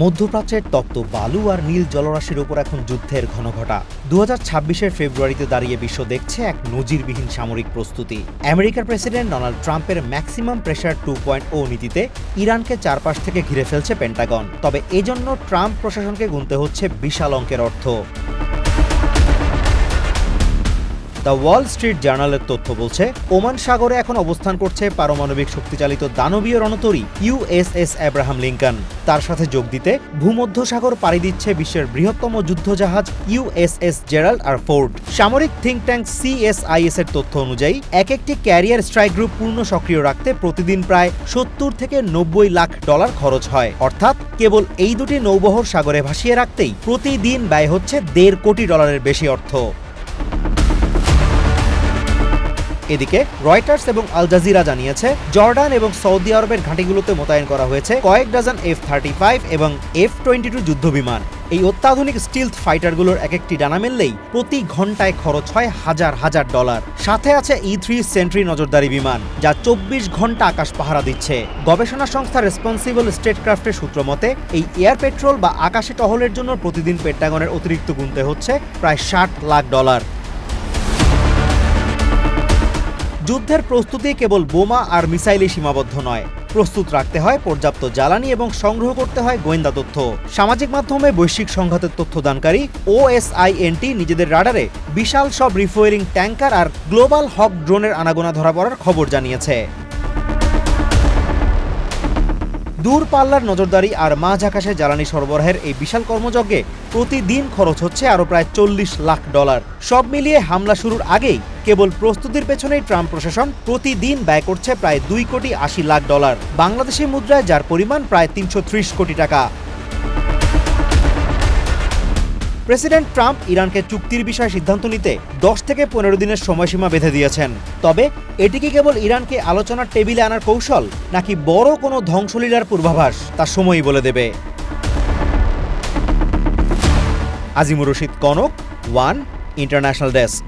মধ্যপ্রাচ্যের তপ্ত বালু আর নীল জলরাশির ওপর এখন যুদ্ধের ঘনঘটা। দু হাজার ফেব্রুয়ারিতে দাঁড়িয়ে বিশ্ব দেখছে এক নজিরবিহীন সামরিক প্রস্তুতি। আমেরিকার প্রেসিডেন্ট ডোনাল্ড ট্রাম্পের ম্যাক্সিমাম প্রেশার টু পয়েন্ট ও নীতিতে ইরানকে চারপাশ থেকে ঘিরে ফেলছে পেন্টাগন। তবে এজন্য ট্রাম্প প্রশাসনকে গুনতে হচ্ছে বিশাল অঙ্কের অর্থ। দ্য ওয়াল স্ট্রিট জার্নালের তথ্য বলছে, ওমান সাগরে এখন অবস্থান করছে পারমাণবিক শক্তিচালিত দানবীয় রণতরী ইউএসএস আব্রাহাম লিঙ্কন। তার সাথে যোগ দিতে ভূমধ্য সাগর পাড়ি দিচ্ছে বিশ্বের বৃহত্তম যুদ্ধজাহাজ ইউএসএস জেরাল্ড আর ফোর্ড। সামরিক থিঙ্ক ট্যাঙ্ক সিএসআইএস এর তথ্য অনুযায়ী, এক একটি ক্যারিয়ার স্ট্রাইক গ্রুপ পূর্ণ সক্রিয় রাখতে প্রতিদিন প্রায় সত্তর থেকে নব্বই লাখ ডলার খরচ হয়। অর্থাৎ কেবল এই দুটি নৌবহর সাগরে ভাসিয়ে রাখতেই প্রতিদিন ব্যয় হচ্ছে দেড় কোটি ডলারের বেশি অর্থ। এদিকে রয়টার্স এবং আল জাজিরা জানিয়েছে, জর্ডান এবং সৌদি আরবের ঘাঁটিগুলোতে মোতায়েন করা হয়েছে কয়েক ডজন এফ থার্টি ফাইভ এবং এফ টোয়েন্টি টু যুদ্ধবিমান। এই অত্যাধুনিক স্টিলথ ফাইটারগুলোর এক একটি ডানা মেললেই প্রতি ঘন্টায় খরচ হয় হাজার হাজার ডলার। সাথে আছে ই থ্রি সেন্ট্রি নজরদারি বিমান, যা চব্বিশ ঘণ্টা আকাশ পাহারা দিচ্ছে। গবেষণা সংস্থা রেসপন্সিবল স্টেটক্রাফটের সূত্র মতে, এই এয়ার পেট্রোল বা আকাশে টহলের জন্য প্রতিদিন পেন্টাগনের অতিরিক্ত গুনতে হচ্ছে প্রায় ষাট লাখ ডলার। যুদ্ধের প্রস্তুতি কেবল বোমা আর মিসাইলে সীমাবদ্ধ নয়। প্রস্তুত রাখতে হয় পর্যাপ্ত জ্বালানি এবং সংগ্রহ করতে হয় গোয়েন্দা তথ্য। সামাজিক মাধ্যমে বৈশ্বিক সংঘাতের তথ্য দানকারী ওএসআইএনটি নিজেদের রাডারে বিশাল সব রিফুয়েলিং ট্যাঙ্কার আর গ্লোবাল হক ড্রোনের আনাগোনা ধরা পড়ার খবর জানিয়েছে। দূরপাল্লার নজরদারি আর মাঝ আকাশে জ্বালানি সরবরাহের এই বিশাল কর্মযজ্ঞে প্রতিদিন খরচ হচ্ছে আরও প্রায় চল্লিশ লাখ ডলার। সব মিলিয়ে হামলা শুরুর আগেই কেবল প্রস্তুতির পেছনেই ট্রাম্প প্রশাসন প্রতিদিন ব্যয় করছে প্রায় দুই কোটি আশি লাখ ডলার। বাংলাদেশি মুদ্রায় যার পরিমাণ প্রায় তিনশো ত্রিশ কোটি টাকা। প্রেসিডেন্ট ট্রাম্প ইরানকে চুক্তির বিষয়ে সিদ্ধান্ত নিতে দশ থেকে পনেরো দিনের সময়সীমা বেঁধে দিয়েছেন। তবে এটি কি কেবল ইরানকে আলোচনার টেবিলে আনার কৌশল, নাকি বড় কোনো ধ্বংসলীলার পূর্বাভাস তা সময়ই বলে দেবে? Azimur Rashid Kanak, one international desk.